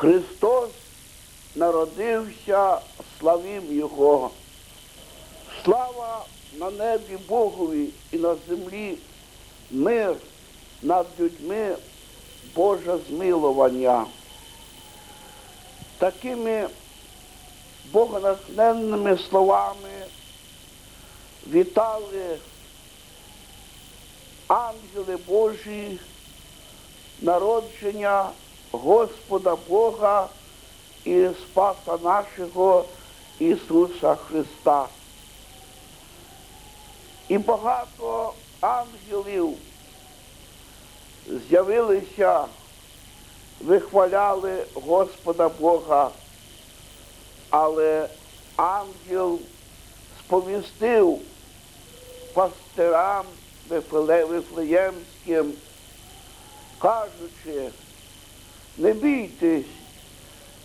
Христос народився, славім Його. Слава на небі Богові і на землі мир над людьми Боже змилування. Такими богонатхненними словами вітали ангели Божі народження Господа Бога і Спаса нашого Ісуса Христа. І багато ангелів з'явилися, вихваляли Господа Бога, але ангел сповістив пастирам Вифлеємським, кажучи, не бійтесь,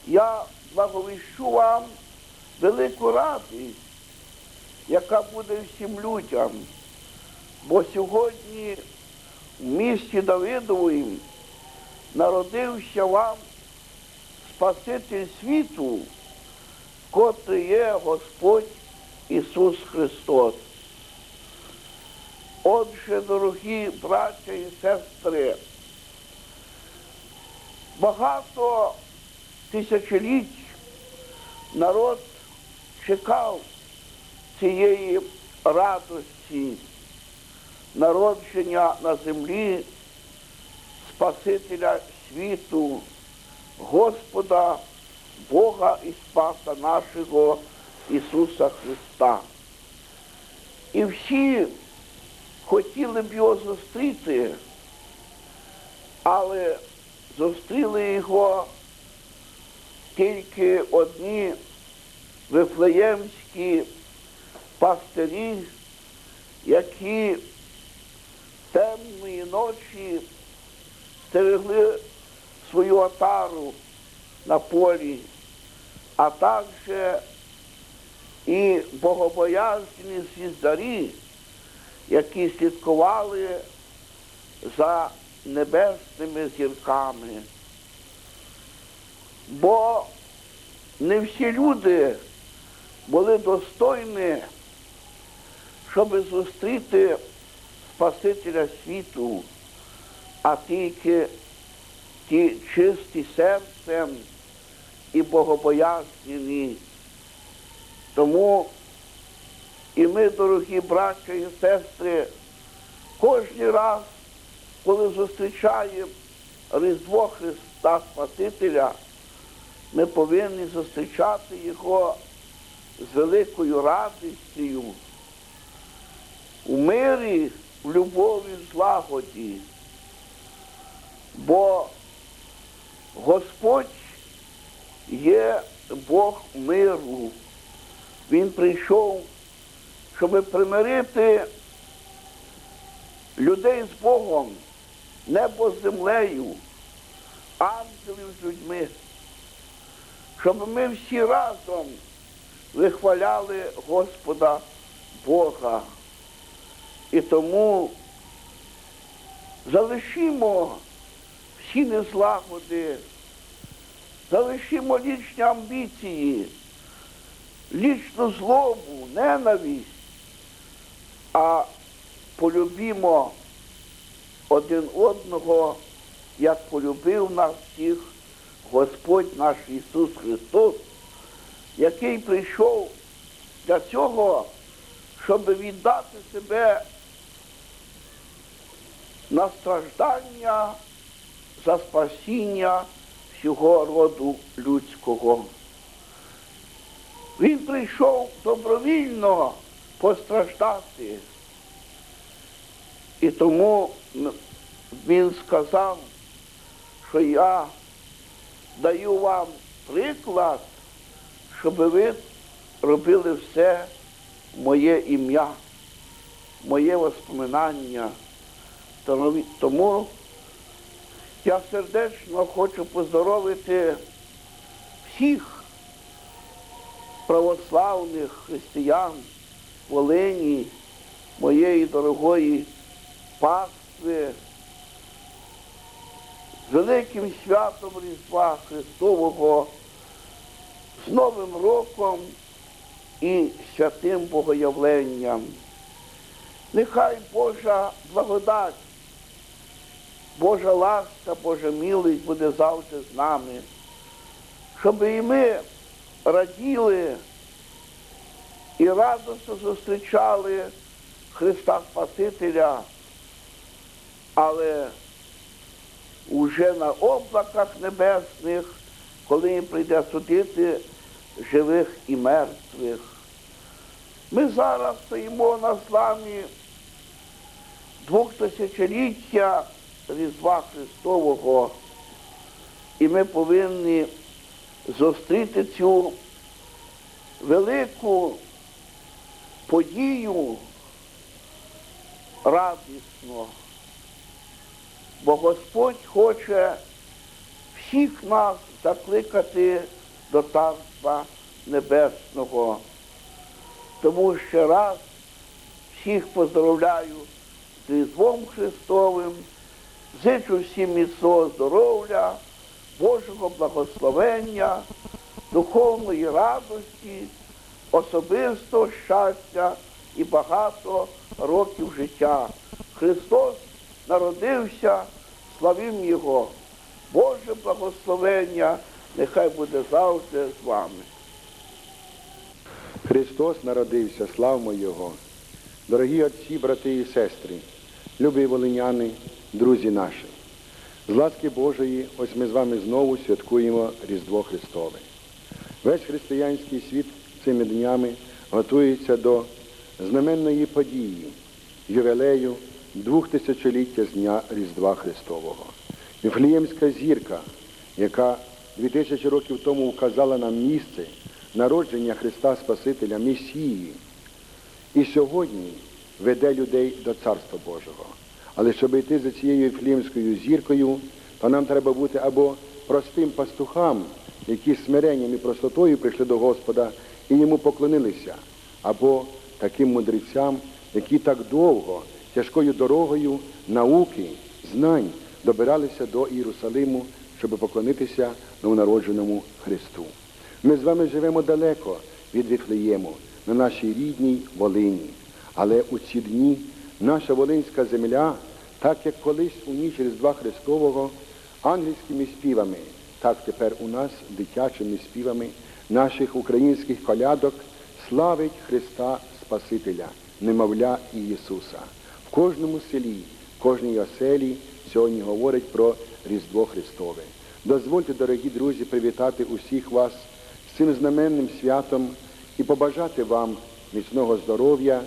я благовіщу вам велику радість, яка буде всім людям. Бо сьогодні в місті Давидовім народився вам Спаситель світу, котрий є Господь Ісус Христос. Отже, дорогі браття і сестри, багато тисячоліть народ чекав цієї радості, народження на землі Спасителя світу, Господа, Бога і Спаса нашого Ісуса Христа. І всі хотіли б його зустріти, але зустріли його тільки одні вифлеємські пастирі, які темної ночі стерегли свою отару на полі, а також і богобоязні звіздарі, які слідкували за небесними зірками. Бо не всі люди були достойні, щоб зустріти Спасителя світу, а тільки ті чисті серцем і богобоязнені. Тому і ми, дорогі браття і сестри, кожен раз, коли зустрічаємо Різдво Христа Спасителя, ми повинні зустрічати Його з великою радістю, у мирі, в любові, злагоді. Бо Господь є Бог миру. Він прийшов, щоб примирити людей з Богом, небо з землею, ангелів з людьми, щоб ми всі разом вихваляли Господа Бога. І тому залишимо всі незлагоди, залишимо лічні амбіції, лічну злобу, ненависть, а полюбімо один одного, як полюбив нас всіх Господь наш Ісус Христос, який прийшов для цього, щоб віддати себе на страждання за спасіння всього роду людського. Він прийшов добровільно постраждати. І тому він сказав, що я даю вам приклад, щоб ви робили все моє ім'я, моє воспоминання. Тому- я сердечно хочу поздоровити всіх православних християн Волині, моєї дорогої пастви, з великим святом Різдва Христового, з Новим роком і святим Богоявленням. Нехай Божа благодать, Божа ласка, Божа милість буде завжди з нами, щоб і ми раділи і радосно зустрічали Христа Спасителя, але уже на облаках небесних, коли Він прийде судити живих і мертвих. Ми зараз стоїмо на славі двохтисячоліття Різдва Христового, і ми повинні зустріти цю велику подію радісно. Бо Господь хоче всіх нас закликати до Царства Небесного. Тому ще раз всіх поздравляю з Різдвом Христовим, зичу всім міцного здоров'я, Божого благословення, духовної радості, особистого щастя і багато років життя. Христос народився, славім Його. Боже благословення, нехай буде завжди з вами. Христос народився, славмо Його. Дорогі отці, брати і сестри, любі волиняни, друзі наші. З ласки Божої, ось ми з вами знову святкуємо Різдво Христове. Весь християнський світ цими днями готується до знаменної події, ювілею двохтисячоліття з дня Різдва Христового. Віфліємська зірка, яка 2000 років тому вказала нам місце народження Христа Спасителя Месії, і сьогодні веде людей до Царства Божого. Але щоб йти за цією Віфліємською зіркою, то нам треба бути або простим пастухам, які смиренням і простотою прийшли до Господа і йому поклонилися, або таким мудрецям, які так довго, тяжкою дорогою науки, знань добиралися до Єрусалиму, щоб поклонитися новонародженому Христу. Ми з вами живемо далеко від Віфлеєму, на нашій рідній Волині. Але у ці дні наша Волинська земля, так як колись у ніч Різдва Христового, ангельськими співами, так тепер у нас дитячими співами наших українських колядок славить Христа Спасителя, немовля Ісуса. Кожному селі, кожній оселі сьогодні говорить про Різдво Христове. Дозвольте, дорогі друзі, привітати усіх вас з цим знаменним святом і побажати вам міцного здоров'я,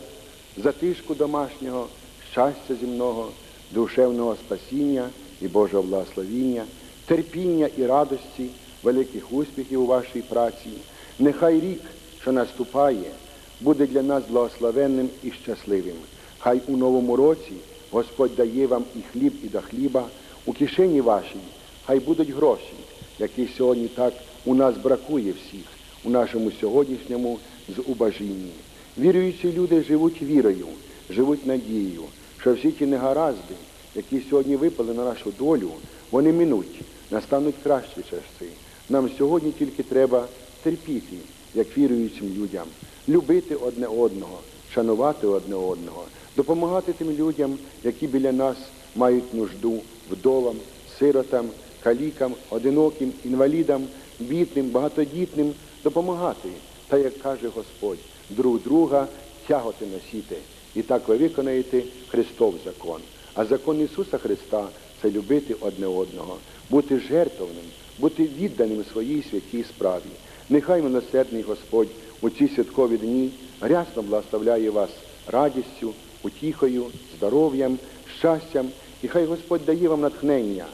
затишку домашнього, щастя земного, душевного спасіння і Божого благословіння, терпіння і радості, великих успіхів у вашій праці. Нехай рік, що наступає, буде для нас благословенним і щасливим. Хай у новому році Господь дає вам і хліб, і до хліба, у кишені вашій, хай будуть гроші, які сьогодні так у нас бракує всіх у нашому сьогоднішньому зубажінні. Віруючі люди живуть вірою, живуть надією, що всі ті негаразди, які сьогодні випали на нашу долю, вони минуть, настануть кращі часи. Нам сьогодні тільки треба терпіти, як віруючим людям, любити одне одного, шанувати одне одного, допомагати тим людям, які біля нас мають нужду, вдовам, сиротам, калікам, одиноким, інвалідам, бідним, багатодітним, допомагати. Та, як каже Господь, друг друга тяготи носіти. І так ви виконаєте Христов закон. А закон Ісуса Христа це любити одне одного, бути жертовним, бути відданим своїй святій справі. Нехай милосердний Господь у ці святкові дні рясно благословляє вас радістю, утіхою, здоров'ям, щастям, і хай Господь дає вам натхнення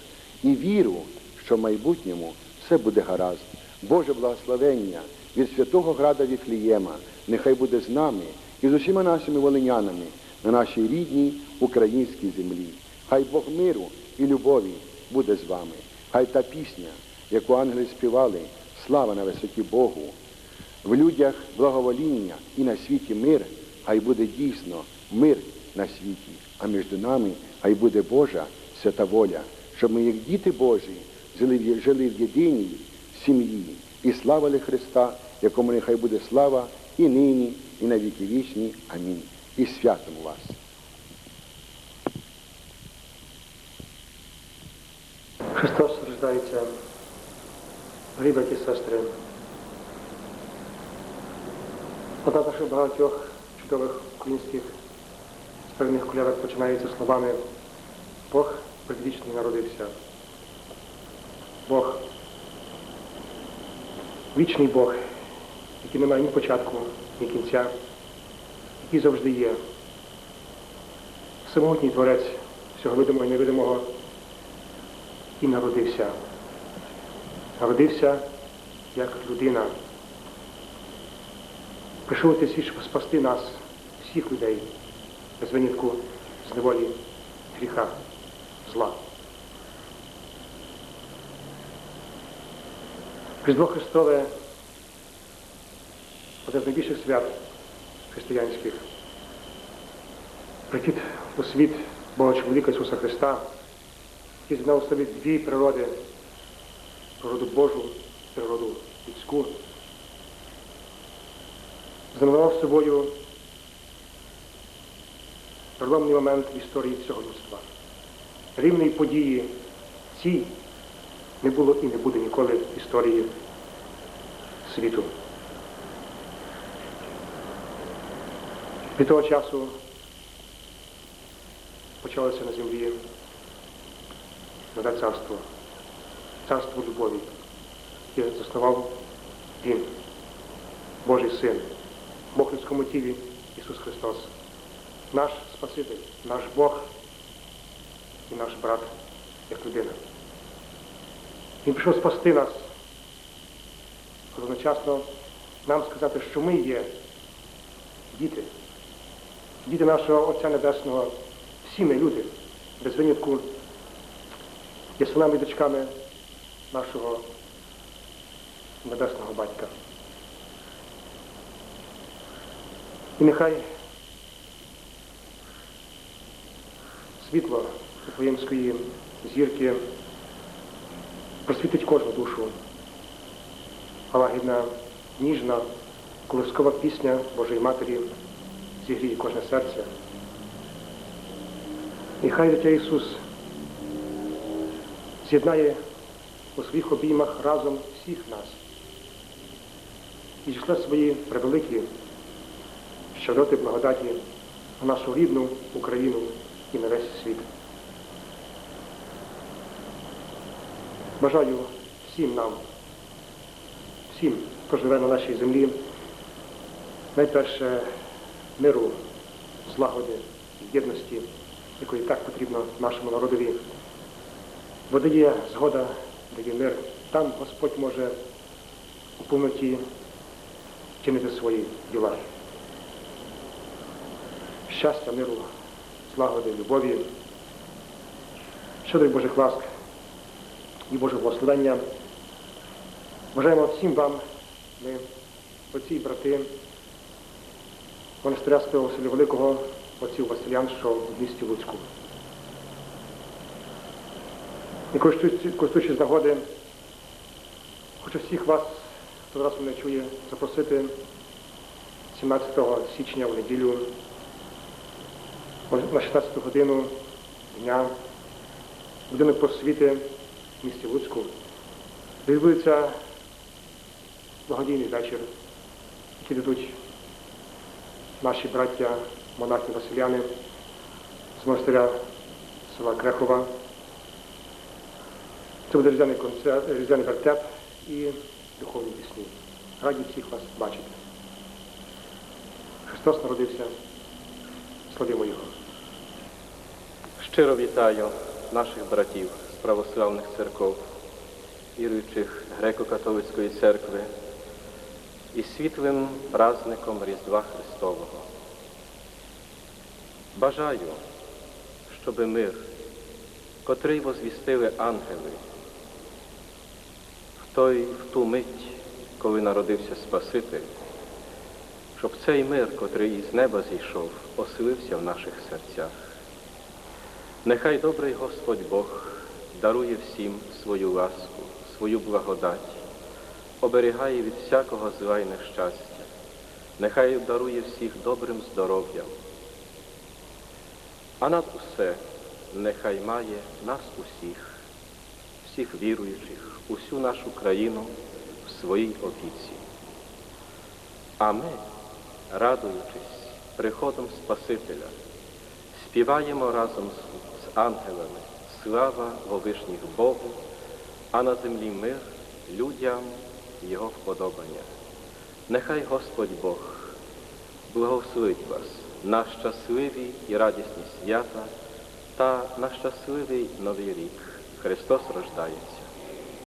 і віру, що в майбутньому все буде гаразд. Боже благословення від святого града Віфлієма нехай буде з нами і з усіма нашими волинянами на нашій рідній українській землі. Хай Бог миру і любові буде з вами. Хай та пісня, яку ангели співали, слава на висоті Богу, в людях благовоління і на світі мир, хай буде дійсно мир на світі, а між нами хай буде Божа свята воля, щоб ми, як діти Божі, жили, в- єдиній сім'ї і славили Христа, якому нехай буде слава і нині, і на віки вічні. Амінь. І святом вас. Христос рождається, і сестри. Одна з наших багатьох чудових українських спевних колядок починається словами Бог предвічний народився. Бог, вічний Бог, який не має ні початку, ні кінця, який завжди є. Всемогутній творець всього видимого і невидимого і народився. Народився як людина. Прийшов цей світ, щоб спасти нас, всіх людей, без винятку з неволі, гріха, зла. Різдво Христове одне з найбільших свят християнських. Прихід у світ Бога чоловіка Ісуса Христа, який знав собі дві природи, природу Божу, природу людську, знаменував собою переломний момент в історії цього людства. Рівної події цій не було і не буде ніколи в історії світу. Від того часу почалося на землі нове царство, царство любові, яке заснував Він, Божий Син, в людському тілі Ісус Христос, наш Спаситель, наш Бог і наш брат як людина. Він прийшов спасти нас, одночасно нам сказати, що ми є діти, діти нашого Отця Небесного, всі ми люди, без винятку є синами і дочками нашого небесного батька. І нехай світло Вифлеємської зірки просвітить кожну душу. А лагідна, ніжна, колискова пісня Божої Матері зігріє кожне серце. І хай дитя Ісус з'єднає у своїх обіймах разом всіх нас і зійшли свої превеликі щедроти благодаті на нашу рідну Україну і на весь світ. Бажаю всім нам, всім, хто живе на нашій землі, найперше миру, злагоди, єдності, якої так потрібно нашому народові. Бо де є згода, де є мир, там Господь може у повноті чинити свої діла. Щастя, миру, злагоди, любові, щедрих Божих ласк і Божого благословення. Бажаємо всім вам, ми, отці і брати, монастиря Святого Василя Великого, отців Василян, що в місті Луцьку. І користуючись нагоди, хочу всіх вас, хто зараз мене чує, запросити 17 січня в неділю на 16 годину дня будинок просвіти в місті Луцьку. Відбудеться благодійний вечір, який дадуть наші браття, монахи Василяни з монастиря села Крехова. Це буде різдвяний концерт, різдвяний вертеп і духовні пісні. Раді всіх вас бачити. Христос народився. Славімо Його. Щиро вітаю наших братів з православних церков, віруючих греко-католицької церкви і світлим праздником Різдва Христового. Бажаю, щоби мир, котрий возвістили ангели, в той в ту мить, коли народився Спаситель, щоб цей мир, котрий із неба зійшов, оселився в наших серцях. Нехай добрий Господь Бог дарує всім свою ласку, свою благодать, оберігає від всякого зла й нещастя. Нехай дарує всіх добрим здоров'ям. А над усе нехай має нас усіх, всіх віруючих, усю нашу країну в своїй опіці. А ми, радуючись приходом Спасителя, співаємо разом з ангелами слава Вовишніх Богу, а на землі мир людям Його вподобання. Нехай Господь Бог благословить вас на щасливі і радісні свята та на щасливий новий рік. Христос рождається.